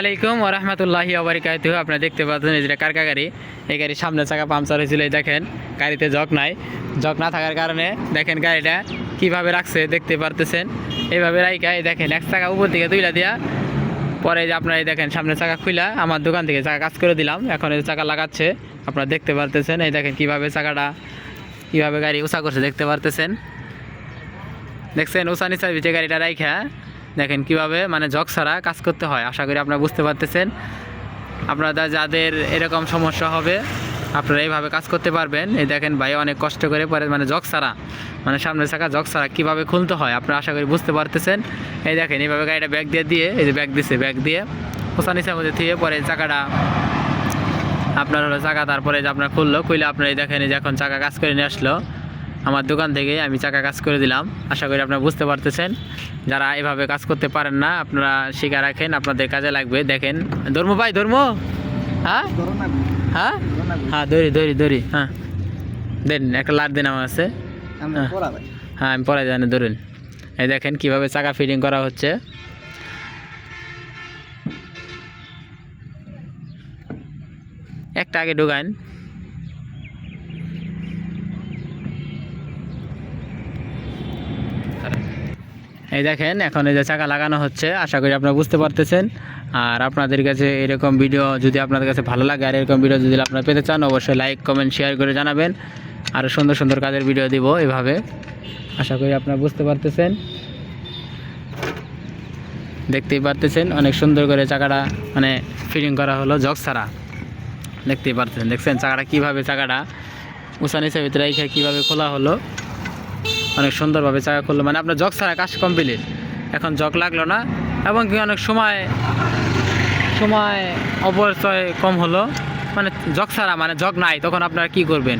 আলাইকুম ওরহমতুল্লাহি আবরিকাত আপনারা দেখতে পাচ্ছেন এই যেটা কারকা গাড়ি? এই গাড়ির সামনে চাকা পাংচার হয়েছিল, এই দেখেন, গাড়িতে জক নাই। জক না থাকার কারণে দেখেন গাড়িটা কীভাবে রাখছে, দেখতে পারতেছেন? এইভাবে রাইকা এই দেখেন, এক চাকা উপর থেকে দুইলা দিয়া, পরে যে আপনারা এই দেখেন, সামনে চাকা খুইলা, আমার দোকান থেকে চাকা কাজ করে দিলাম, এখন এই চাকা লাগাচ্ছে, আপনারা দেখতে পারতেছেন, এই দেখেন কীভাবে চাকাটা, কীভাবে গাড়ি উঁচা করছে, দেখতে পারতেছেন? দেখছেন উষা নিচা ভিতরে গাড়িটা রাইখা। দেখেন কীভাবে মানে জগ ছাড়া কাজ করতে হয়, আশা করি আপনারা বুঝতে পারতেছেন। আপনারা যাদের এরকম সমস্যা হবে, আপনারা এইভাবে কাজ করতে পারবেন। এই দেখেন ভাই অনেক কষ্ট করে পরে মানে জগ ছাড়া মানে সামনে থাকা জগ ছাড়া কীভাবে খুলতে হয়, আপনারা আশা করি বুঝতে পারতেছেন। এই দেখেন এইভাবে গাড়িটা ব্যাগ দিয়ে দিয়ে, এই যে ব্যাগ দিছে, ব্যাগ দিয়ে উষা নিচার মধ্যে দিয়ে পরে চাকাটা আপনার হলো চাকা, তারপরে যে আপনার খুললো, খুলে আপনার এই দেখেন এই যে এখন চাকা কাজ করে নিয়ে আসলো। আমার দোকান থেকে আমি চাকা কাজ করে দিলাম। আশা করি আপনারা বুঝতে পারতেছেন। যারা এভাবে কাজ করতে পারেন না আপনারা শিখা রাখেন আপনাদের কাজে লাগবে। দেখেন ধর্ম ভাই ধর্ম? হ্যাঁ? হ্যাঁ? হ্যাঁ দড়ি দড়ি দড়ি হ্যাঁ। দেন একটা লাট দিন আমার আছে হ্যাঁ। হ্যাঁ আমি পরে জানি ধরুন। এই দেখেন কীভাবে চাকা ফিটিং করা হচ্ছে। একটা আগে ঢুকান। এই দেখেন, এখন এই যে চাকা লাগানো হচ্ছে, আশা করি আপনারা বুঝতে পারতেছেন। আর আপনাদের কাছে এরকম ভিডিও যদি আপনাদের কাছে ভালো লাগে, আর এরকম ভিডিও যদি আপনারা পেতে চান, অবশ্যই লাইক কমেন্ট শেয়ার করে জানাবেন। আরও সুন্দর সুন্দর কাজের ভিডিও দিব এভাবে। আশা করি আপনারা বুঝতে পারতেছেন। দেখতেই পারতেছেন, অনেক সুন্দর করে চাকাটা মানে ফিটিং করা হলো জগ ছাড়া। দেখতেই পারতেছেন, দেখছেন চাকাটা কীভাবে চাকাটা উঁচা নিচের ভিতরে কীভাবে খোলা হলো। অনেক সুন্দরভাবে চাকা করল। মানে আপনার জগ ছাড়া কাজ কমপ্লিট এখন জগ লাগল না এবং কি অনেক সময় সময় অপচয় কম হলো। মানে জগ ছাড়া মানে জগ নাই, তখন আপনারা কি করবেন?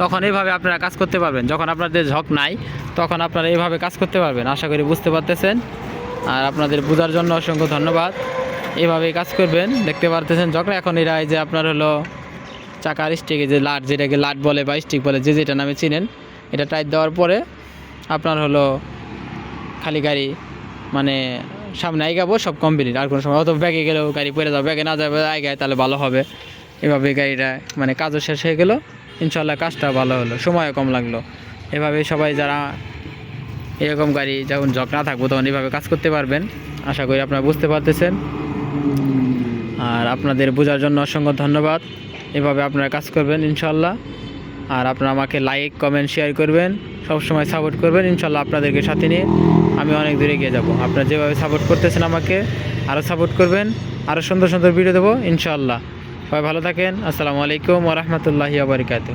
তখন এইভাবে আপনারা কাজ করতে পারবেন। যখন আপনাদের ঝক নাই, তখন আপনারা এইভাবে কাজ করতে পারবেন। আশা করি বুঝতে পারতেছেন। আর আপনাদের বোঝার জন্য অসংখ্য ধন্যবাদ। এইভাবেই কাজ করবেন। দেখতে পারতেছেন যখন এখন এরা এই যে আপনার হলো চাকার স্টিকে যে লাট, যেটাকে লাট বলে বা স্টিক বলে, যে যেটা নামে চিনেন, এটা টাইট দেওয়ার পরে আপনার হলো খালি গাড়ি মানে সামনে আইগাবো সব কমপ্লিট আর কোনো সময়। অত ব্যাগে গেলেও গাড়ি পড়ে যাবে, ব্যাগে না যাবে, আইগায় তাহলে ভালো হবে। এভাবে গাড়িটা মানে কাজও শেষ হয়ে গেলো। ইনশাল্লাহ কাজটা ভালো হলো, সময়ও কম লাগল। এভাবে সবাই যারা এরকম গাড়ি যখন জক না থাকব তখন এভাবে কাজ করতে পারবেন। আশা করি আপনারা বুঝতে পারতেছেন। আর আপনাদের বোঝার জন্য অসংখ্য ধন্যবাদ। এভাবে আপনারা কাজ করবেন ইনশাল্লাহ আর আপনারা আমাকে লাইক কমেন্ট শেয়ার করবেন। সবসময় সাপোর্ট করবেন। ইনশাল্লাহ আপনাদেরকে সাথে নিয়ে আমি অনেক দূরে গিয়ে যাব। আপনারা যেভাবে সাপোর্ট করতেছেন আমাকে আরও সাপোর্ট করবেন। আরও সুন্দর সুন্দর ভিডিও দেবো ইনশাল্লাহ সবাই ভালো থাকেন। আসসালামু আলাইকুম ওরহমতুল্লাহি আবরিকাত